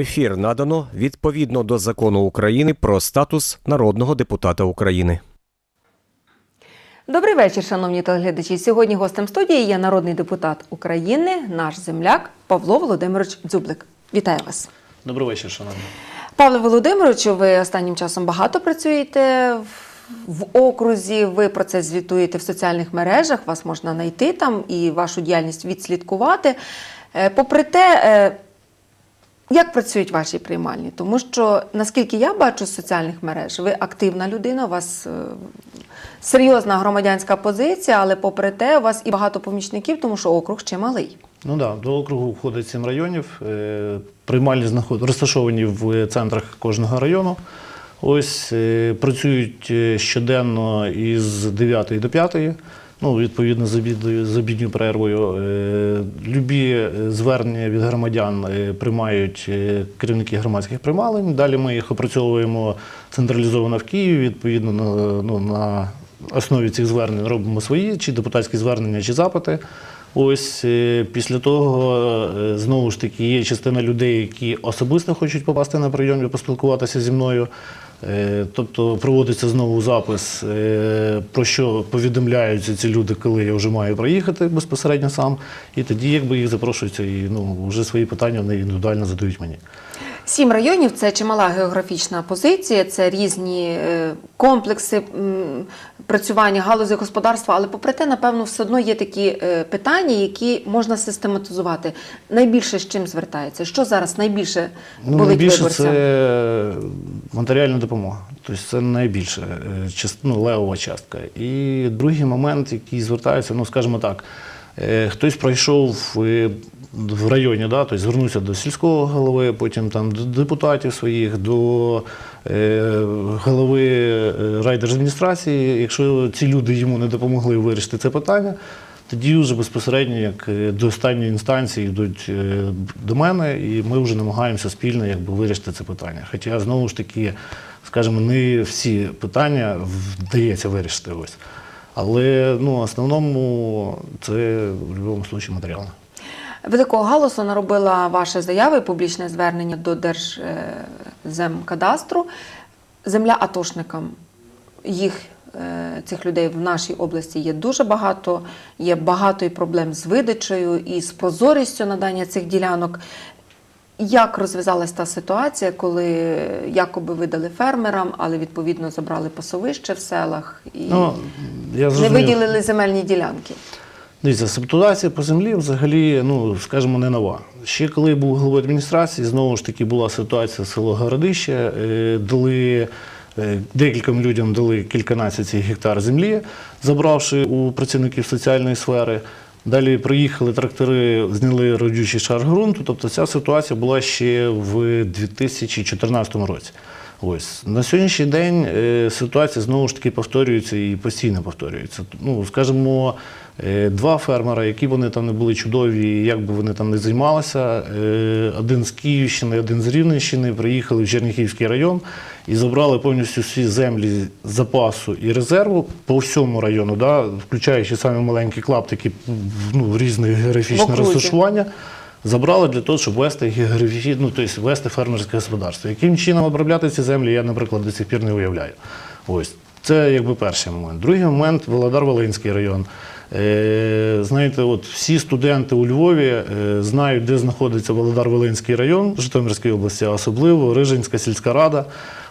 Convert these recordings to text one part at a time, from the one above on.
Ефір надано відповідно до закону України про статус народного депутата України. Добрий вечір, шановні телеглядачі. Сьогодні гостем студії є народний депутат України, наш земляк Павло Володимирович Дзюблик. Вітаю вас. Добрий вечір, шановні. Павло Володимировичу, ви останнім часом багато працюєте в- в окрузі. Ви про це звітуєте в соціальних мережах. Вас можна знайти там і вашу діяльність відслідкувати. Е, Попри те, е, як працюють ваші приймальні? Тому що, наскільки я бачу з соціальних мереж, ви активна людина, у вас е, серйозна громадянська позиція, але попри те, у вас і багато помічників, тому що округ ще малий. Ну так, да, до округу входить сім районів. Е, Приймальні знаход... розташовані в центрах кожного району. Ось е, працюють щоденно із 9 до 5. Ну, відповідно, з обідньою перервою. Е, Любі е, звернення від громадян е, приймають керівники громадських приймалень. Далі ми їх опрацьовуємо централізовано в Києві. Відповідно, ну, на основі цих звернень робимо свої, чи депутатські звернення, чи запити. Ось після того знову ж таки є частина людей, які особисто хочуть попасти на прийом і поспілкуватися зі мною. Е, Тобто проводиться знову запис, е, про що повідомляються ці люди, коли я вже маю проїхати безпосередньо сам. І тоді якби їх запрошуються і ну, вже свої питання вони індивідуально задають мені. Сім районів це чимала географічна позиція, це різні е, комплекси працювання галузі господарства, але попри те, напевно, все одно є такі е, питання, які можна систематизувати. Найбільше з чим звертається? Що зараз найбільше Ну, болить найбільше виборцям? це матеріальна допомога. Тобто це найбільше е, част- ну, левова частка. І другий момент, який звертається, ну скажімо так, хтось пройшов в районі, да, тобто звернувся до сільського голови, потім там до депутатів своїх, до е, голови е, райдержадміністрації. Якщо ці люди йому не допомогли вирішити це питання, тоді вже безпосередньо як е, до останньої інстанції йдуть е, до мене, і ми вже намагаємося спільно якби, вирішити це питання. Хоча знову ж таки, скажімо, не всі питання вдається вирішити ось. Але ну, основному це в будь-якому випадку матеріально. Великого галасу наробила ваша заява і публічне звернення до Держземкадастру. Земля атошникам. Їх е, цих людей в нашій області є дуже багато. Є багато і проблем з видачею і з прозорістю надання цих ділянок. Як розв'язалась та ситуація, коли якоби видали фермерам, але відповідно забрали пасовище в селах і Ну, я не виділили земельні ділянки? Дивіться, ситуація по землі взагалі, ну скажімо, не нова. Ще коли був головою адміністрації, знову ж таки була ситуація село Городище, е, дали. е, Декільком людям дали кільканадцять гектар землі, забравши у працівників соціальної сфери. Далі приїхали трактори, зняли родючий шар ґрунту. Тобто ця ситуація була ще в 2014 році. Ось на сьогоднішній день е, ситуація знову ж таки повторюється і постійно повторюється. Ну, скажімо, е, два фермера, які вони там не були чудові, як би вони там не займалися. е, Один з Київщини, один з Рівненщини приїхали в Черніхівський район і забрали повністю всі землі запасу і резерву по всьому району, да, включаючи самі маленькі клаптики ну, різних географічне розташування забрали для того, щоб вести ну, тобто вести фермерське господарство. Яким чином обробляти ці землі, я, наприклад, до сих пір не уявляю. Ось. Це якби перший момент. Другий момент Володар-Волинський район. Е, знаєте, от всі студенти у Львові е, знають, де знаходиться Володар-Волинський район Житомирської області, а особливо Рижинська сільська рада.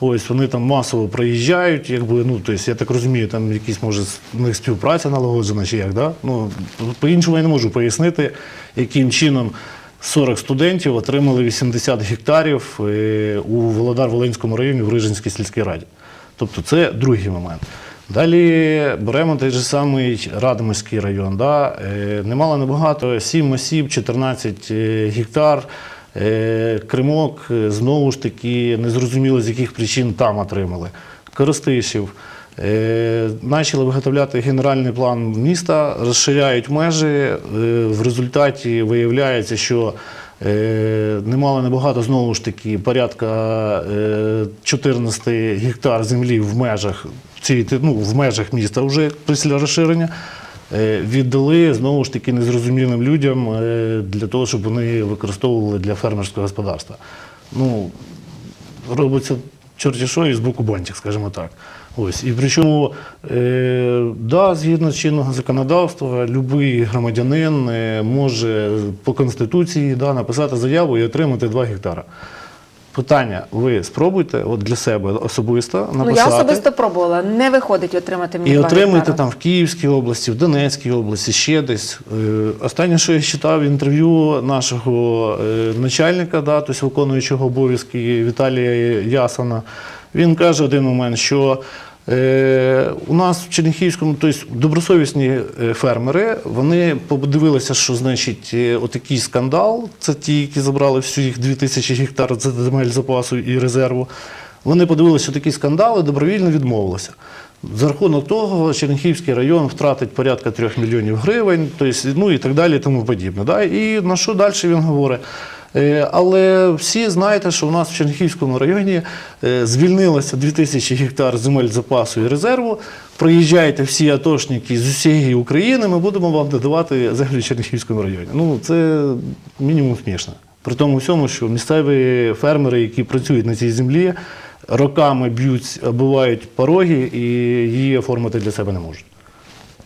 Ось вони там масово приїжджають, якби ну тобто, я так розумію, там якісь може у них співпраця налагоджена чи як, да? Ну по-іншому я не можу пояснити, яким чином 40 студентів отримали 80 гектарів е, у Володар-Волинському районі в Рижинській сільській раді. Тобто це другий момент. Далі беремо той же самий Радомирський район. Да? Е, немало небагато, 7 осіб, 14 е, гектар. Кримок знову ж таки незрозуміло з яких причин там отримали. Коростишів. Е, Почали виготовляти генеральний план міста, розширяють межі. Е, В результаті виявляється, що е, немало небагато знову ж таки порядка е, 14 гектар землі в межах цієї ну, в межах міста вже після розширення. е, Віддали знову ж таки незрозумілим людям е, для того, щоб вони використовували для фермерського господарства. ну, робиться чорті що і з боку бантик, скажімо так. Ось. І причому, е, да, згідно з чинного законодавства, будь-який громадянин е, може по Конституції да, написати заяву і отримати 2 гектара. Питання: ви спробуйте от для себе особисто написати. Ну я особисто пробувала. Не виходить отримати мені І отримуйте там в Київській області, в Донецькій області, ще десь. Е, Останнє, що я читав інтерв'ю нашого е, начальника, да, тобто виконуючого обов'язки Віталія Ясана, він каже один момент, що у нас в Черніхівському, тобто добросовісні е, фермери, вони подивилися, що значить е, отакий скандал, це ті, які забрали всі їх 2000 гектар земель запасу і резерву. Вони подивилися, що такі скандали добровільно відмовилися. За рахунок того, Черніхівський район втратить порядка 3 мільйонів гривень, тобто, ну і так далі, і тому подібне. Да? І на що далі він говорить? Е, Але всі знаєте, що у нас в Черніхівському районі е, звільнилося 2000 гектар земель запасу і резерву. Приїжджайте всі атошники з усієї України, ми будемо вам надавати землю в Черніхівському районі. Ну, це мінімум смішно. При тому всьому, що місцеві фермери, які працюють на цій землі, роками б'ють, оббивають пороги і її оформити для себе не можуть.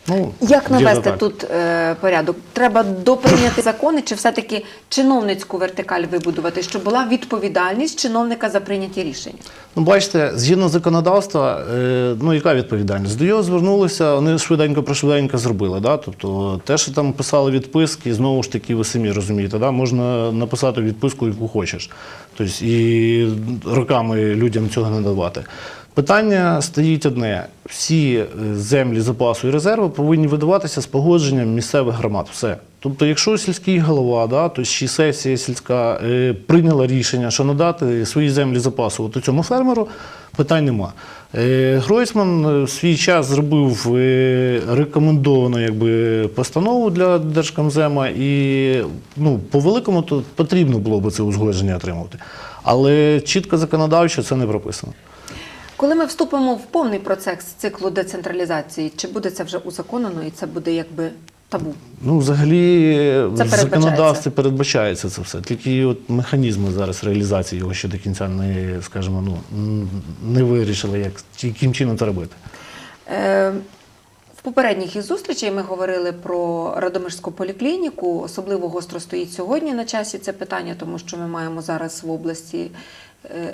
Ну, Як навести так. тут е, порядок? Треба доприйняти закони, чи все-таки чиновницьку вертикаль вибудувати, щоб була відповідальність чиновника за прийняті рішення? Ну, бачите, згідно законодавства, е, ну яка відповідальність? До його звернулися, вони швиденько прошвиденько зробили. Да? Тобто те, що там писали відписки, знову ж таки, ви самі розумієте, да? можна написати відписку, яку хочеш. Тобто і роками людям цього не давати. Питання стоїть одне: всі е, землі запасу і резерву повинні видаватися з погодженням місцевих громад. Все. Тобто, якщо сільський голова, да, то ще сесія сільська е, прийняла рішення, що надати свої землі запасу от цьому фермеру, питань нема. Е, Гройсман е, в свій час зробив е, рекомендовану якби, постанову для Держкомзема, і ну, по великому то потрібно було би це узгодження отримувати. Але чітко законодавчо це не прописано. Коли ми вступимо в повний процес циклу децентралізації, чи буде це вже узаконено і це буде якби табу? Ну, взагалі, Це в законодавстві передбачається це все. Тільки от механізми зараз реалізації його ще до кінця не, скажімо, ну, не вирішили, як, яким чином це робити. Е, В попередніх із зустрічей ми говорили про Радомирську поліклініку. Особливо гостро стоїть сьогодні на часі це питання, тому що ми маємо зараз в області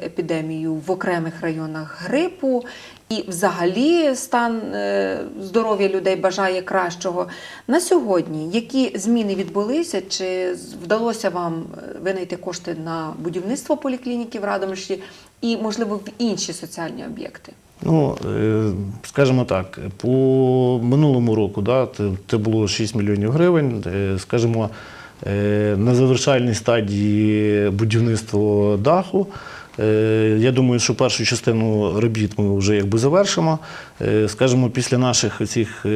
епідемію в окремих районах грипу. І взагалі стан е, здоров'я людей бажає кращого. На сьогодні які зміни відбулися? Чи вдалося вам е, винайти кошти на будівництво поліклініки в Радомишлі і, можливо, в інші соціальні об'єкти? Ну, е, скажімо так, по минулому року да, це, було 6 мільйонів гривень. Е, Скажімо, е, на завершальній стадії будівництва даху. Е, Я думаю, що першу частину робіт ми вже якби завершимо. Е, Скажімо, після наших цих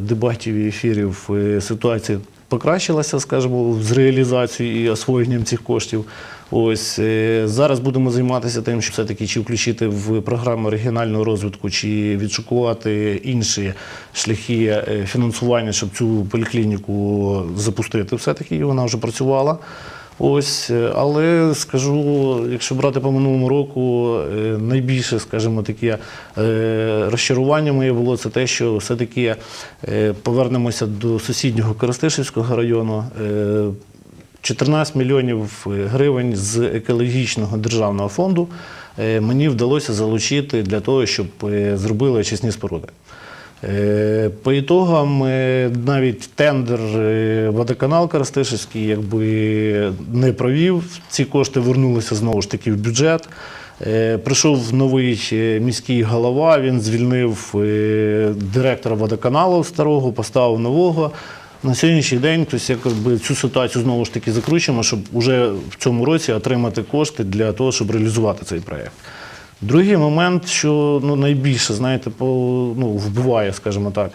дебатів і ефірів е, ситуація покращилася, скажімо, з реалізацією і освоєнням цих коштів. Ось е, зараз будемо займатися тим, що все-таки чи включити в програму регіонального розвитку, чи відшукувати інші шляхи е, фінансування, щоб цю поліклініку запустити. Все-таки і вона вже працювала. Ось, е, але скажу, якщо брати по минулому року, е, найбільше, скажімо, таке е, розчарування моє було це те, що все-таки повернемося до сусіднього Коростишівського району. Е, 14 мільйонів гривень з екологічного державного фонду мені вдалося залучити для того, щоб зробили очисні споруди. Е, По ітогам е, навіть тендер е, водоканал Коростишівський якби не провів. Ці кошти вернулися знову ж таки в бюджет. Прийшов новий міський голова, він звільнив директора водоканалу старого, поставив нового. На сьогоднішній день тобто, якби, цю ситуацію знову ж таки закручуємо, щоб вже в цьому році отримати кошти для того, щоб реалізувати цей проєкт. Другий момент, що ну, найбільше, знаєте, по, ну, вбиває, скажімо так.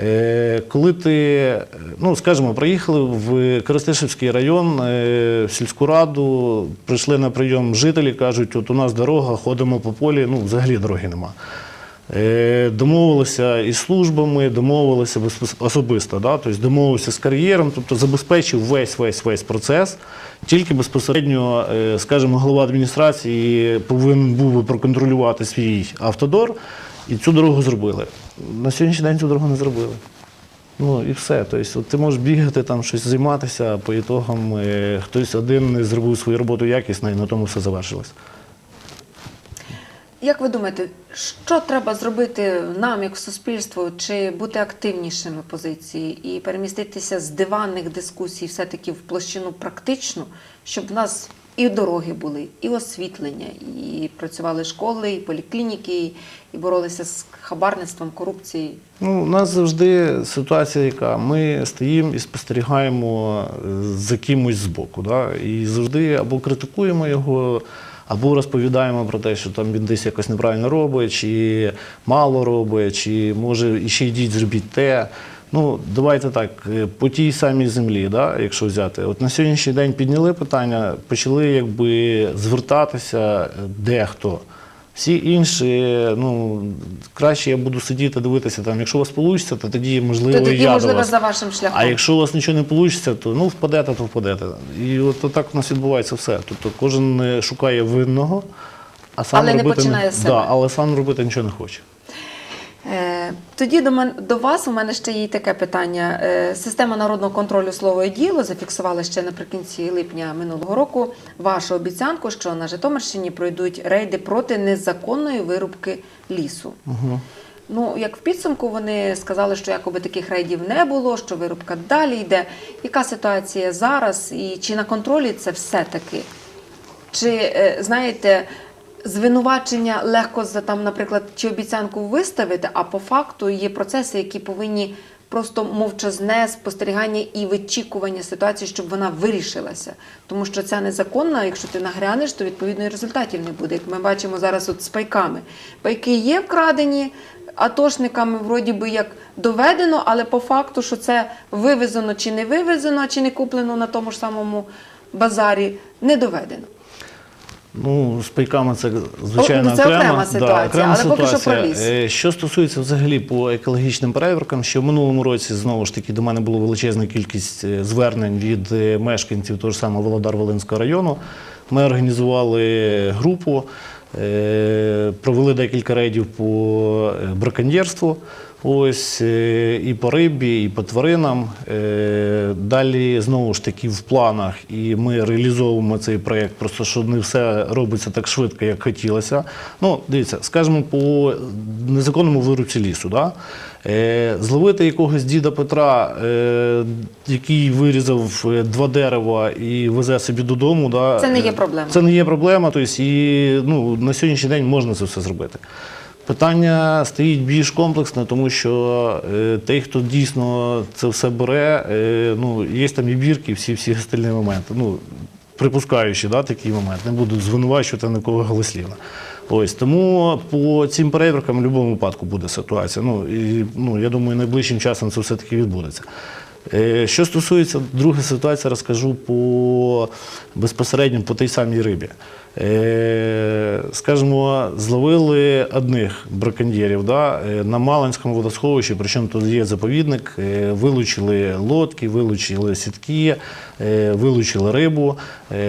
Е, коли ти, ну, скажімо, приїхали в Коростишівський район, е, в сільську раду, прийшли на прийом жителі, кажуть, от у нас дорога, ходимо по полі, ну, взагалі дороги нема. Е, Домовилися із службами, домовилися особисто, да? тобто домовився з кар'єром, тобто забезпечив весь весь весь процес. Тільки безпосередньо, е, скажімо, голова адміністрації повинен був би проконтролювати свій автодор і цю дорогу зробили. На сьогоднішній день цю дорогу не зробили. Ну і все. Тобто, ти можеш бігати, там щось займатися, а по ітогам е, хтось один не зробив свою роботу якісно, і на тому все завершилось. Як ви думаєте, що треба зробити нам, як суспільству, чи бути активнішими позиції і переміститися з диванних дискусій все-таки в площину практичну, щоб в нас і дороги були, і освітлення, і працювали школи, і поліклініки, і боролися з хабарництвом, корупцією? Ну, у нас завжди ситуація, яка ми стоїмо і спостерігаємо за кимось збоку. Да? І завжди або критикуємо його, або розповідаємо про те, що там він десь якось неправильно робить, чи мало робить, чи може ще йдіть, зробіть те. Ну, давайте так, е, по тій самій землі, да, якщо взяти. От на сьогоднішній день підняли питання, почали якби звертатися е, дехто. Всі інші, ну краще я буду сидіти, дивитися там. Якщо у вас вийде, то тоді можливо То і тоді, я до можливо, вас. за вашим шляхом. А якщо у вас нічого не вийде, то ну впадете, то впадете. І от так у нас відбувається все. Тобто кожен е, шукає винного, а сам Але не починає з себе. Да, але сам робити нічого не хоче. Е, Тоді до мен до вас у мене ще є таке питання. Е, Система народного контролю слово і діло зафіксувала ще наприкінці липня минулого року вашу обіцянку, що на Житомирщині пройдуть рейди проти незаконної вирубки лісу. Угу. Ну, як в підсумку вони сказали, що якоби таких рейдів не було, що вирубка далі йде. Яка ситуація зараз і чи на контролі це все-таки? Чи е, знаєте, звинувачення легко за там, наприклад, чи обіцянку виставити, а по факту є процеси, які повинні просто мовчазне спостерігання і вичікування ситуації, щоб вона вирішилася. Тому що ця незаконна, якщо ти нагрянеш, то відповідно і результатів не буде. Як ми бачимо зараз от з пайками. Пайки є вкрадені. Атошниками вроді би як доведено, але по факту, що це вивезено чи не вивезено, чи не куплено на тому ж самому базарі, не доведено. Ну, з пайками це звичайно О, це окрема окрема, ситуація, окрема але поки що про ліс. Е, Що стосується взагалі по екологічним перевіркам, що в минулому році знову ж таки до мене була величезна кількість е, звернень від е, мешканців того ж самого Володар-Волинського району. Ми організували групу, провели декілька рейдів по браконьєрству. Ось е, і по рибі, і по тваринам. Е, Далі знову ж таки в планах, і ми реалізовуємо цей проєкт, просто що не все робиться так швидко, як хотілося. Ну, дивіться, скажімо, по незаконному вирубці лісу. Да? Е, Зловити якогось діда Петра, який вирізав два дерева і везе собі додому. Да? Це не є проблема. Це не є проблема. Тобто, і ну, на сьогоднішній день можна це все зробити. Питання стоїть більш комплексно, тому що е, той, хто дійсно це все бере, е, ну, є там і бірки, всі всі остальні моменти. Ну, припускаючи да, такий момент, не буду звинувачувати нікого голослівно. Ось тому по цим перевіркам в будь-якому випадку буде ситуація. Ну, і, ну, я думаю, найближчим часом це все-таки відбудеться. Е, Що стосується друга ситуація, розкажу по безпосередньо по тій самій рибі. Е, Скажімо, зловили одних браконьєрів да, е, на Малинському водосховищі, причому тут є заповідник, вилучили лодки, вилучили сітки, вилучили рибу,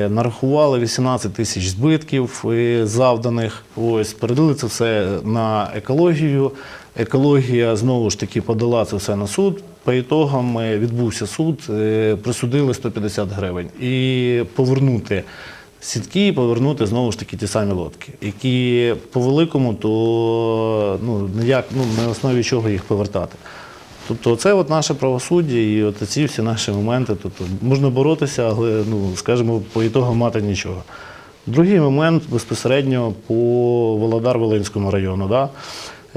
нарахували 18 тисяч збитків завданих. Ось, передали це все на екологію. Екологія знову ж таки подала це все на суд. По ітогам е, відбувся суд, е, присудили 150 гривень. І повернути сітки, повернути знову ж таки ті самі лодки, які по великому, то ну, ніяк, ну, на основі чого їх повертати. Тобто це от наше правосуддя і от ці всі наші моменти. Тобто можна боротися, але ну, скажімо, по ітогам мати нічого. Другий момент безпосередньо по Володар-Волинському району. Да?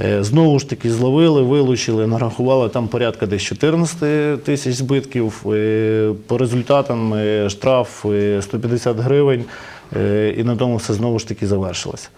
Е, Знову ж таки зловили, вилучили, нарахували там порядка десь 14 тисяч збитків. Е, По результатам е, штраф е, 150 гривень, і на тому все знову ж таки завершилося.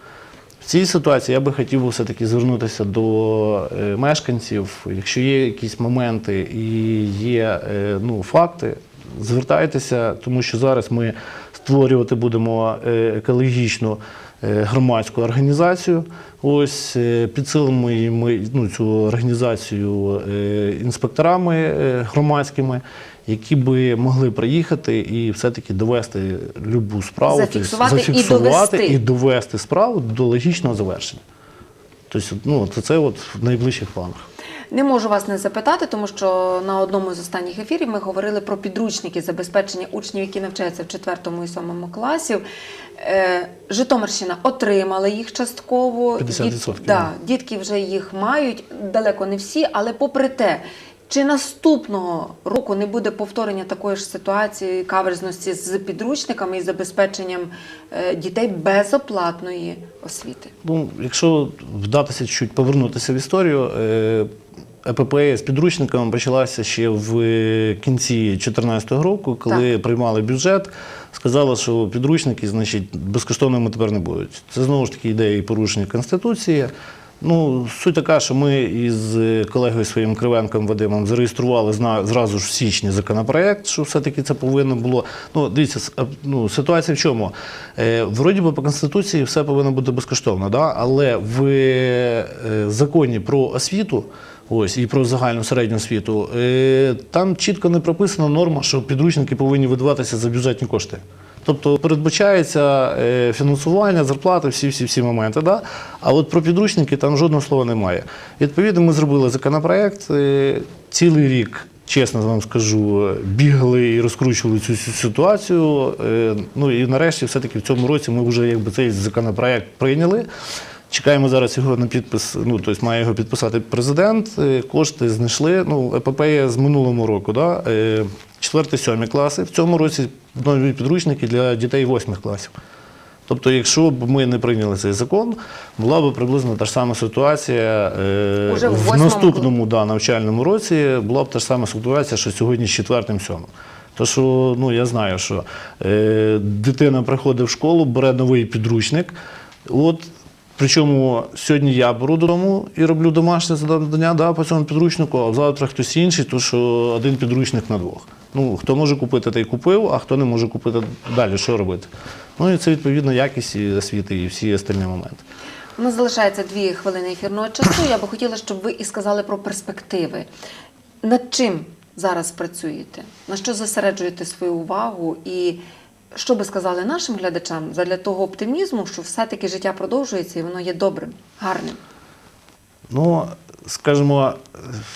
В цій ситуації я би хотів все-таки звернутися до мешканців. Якщо є якісь моменти і є ну, факти, звертайтеся, тому що зараз ми створювати будемо екологічну громадську організацію. Ось е, підсилимо ми ну, цю організацію е, інспекторами е, громадськими, які би могли приїхати і все-таки довести любу справу, тобто Зафіксувати і довести. і довести справу до логічного завершення. Тобто, ну, це, це от в найближчих планах. Не можу вас не запитати, тому що на одному з останніх ефірів ми говорили про підручники забезпечення учнів, які навчаються в 4 і 7 класів. Е, Житомирщина отримала їх частково. 50%. да, дітки вже їх мають, далеко не всі, але попри те. Чи наступного року не буде повторення такої ж ситуації каверзності з підручниками і забезпеченням е, дітей безоплатної освіти? Ну, якщо вдатися чуть повернутися в історію, е, ЕПП з підручниками почалася ще в кінці 2014 року, коли приймали бюджет. Сказали, що підручники, значить, безкоштовними тепер не будуть. Це знову ж таки ідея і порушення Конституції. Ну, суть така, що ми із колегою своїм Кривенком Вадимом зареєстрували зразу ж в січні законопроект, що все-таки це повинно було. Ну, дивіться, ну, ситуація в чому? Е, вроді би по Конституції все повинно бути безкоштовно, да? але в е, законі про освіту. Ось і про загальну середню освіту. Е, там чітко не прописана норма, що підручники повинні видаватися за бюджетні кошти. Тобто передбачається е, фінансування, зарплати, всі всі моменти. Да? А от про підручники там жодного слова немає. Відповідно, ми зробили законопроект е, цілий рік. Чесно вам скажу, бігали і розкручували цю, цю ситуацію. Е, Ну і нарешті, все-таки в цьому році ми вже якби цей законопроект прийняли. Чекаємо зараз його на підпис. Ну тобто має його підписати президент. Е, Кошти знайшли. Ну, епопея з минулого року, да? 4-7 класи. В цьому році нові підручники для дітей 8 класів. Тобто, якщо б ми не прийняли цей закон, була б приблизно та ж сама ситуація е, Уже в в наступному да, навчальному році була б та ж сама ситуація, що сьогодні з четвертим сьомим. То що ну я знаю, що е, дитина приходить в школу, бере новий підручник. От причому сьогодні я беру додому і роблю домашнє завдання да, по цьому підручнику, а завтра хтось інший, то що один підручник на двох. Ну, хто може купити, той купив, а хто не може купити далі, що робити? Ну і це відповідно якість і освіти і всі остальні моменти. У нас залишається дві хвилини ефірного часу. Я би хотіла, щоб ви і сказали про перспективи. Над чим зараз працюєте? На що зосереджуєте свою увагу? І що би сказали нашим глядачам задля того оптимізму, що все-таки життя продовжується і воно є добрим, гарним? Ну, скажімо,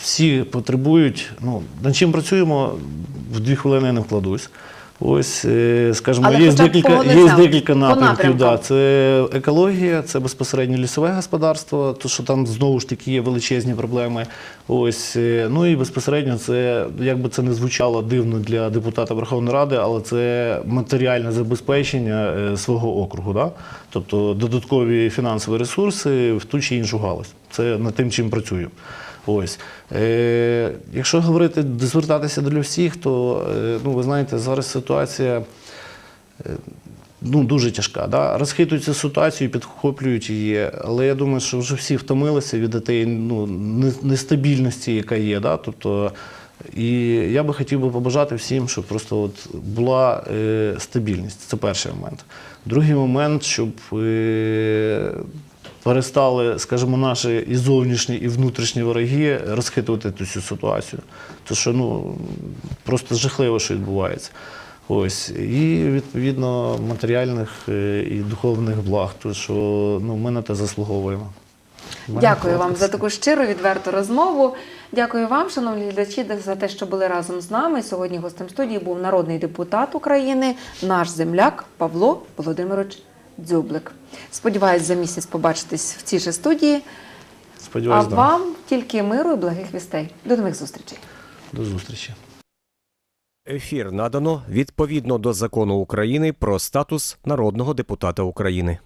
всі потребують. Ну, над чим працюємо, в дві хвилини не вкладусь. Ось, е, скажімо, Але є декілька, є декілька напрямків. Да. Це екологія, це безпосередньо лісове господарство, то що там знову ж таки є величезні проблеми. Ось, е, ну і безпосередньо це, як би це не звучало дивно для депутата Верховної Ради, але це матеріальне забезпечення е, свого округу. Да? Тобто додаткові фінансові ресурси в ту чи іншу галузь. Це над тим, чим працюю. Ось. Е, якщо говорити, звертатися до всіх, то е, ну, ви знаєте, зараз ситуація е, ну, дуже тяжка. Да? Розхитують ситуацію, підхоплюють її. Але я думаю, що вже всі втомилися від тієї ну, нестабільності, яка є. Да? Тобто, і я би хотів би побажати всім, щоб просто от була е, стабільність. Це перший момент. Другий момент, щоб е, перестали, скажімо, наші і зовнішні, і внутрішні вороги розхитувати ту цю ситуацію. То що ну, просто жахливо, що відбувається. Ось. І відповідно матеріальних е, і духовних благ, то що ну, ми на те заслуговуємо. Мене Дякую вам за таку щиру, відверту розмову. Дякую вам, шановні глядачі, за те, що були разом з нами. Сьогодні гостем студії був народний депутат України, наш земляк Павло Володимирович Дзюблик. Сподіваюсь, за місяць побачитись в цій же студії. А да. вам тільки миру і благих вістей. До нових зустрічей. До зустрічі. Ефір надано відповідно до закону України про статус народного депутата України.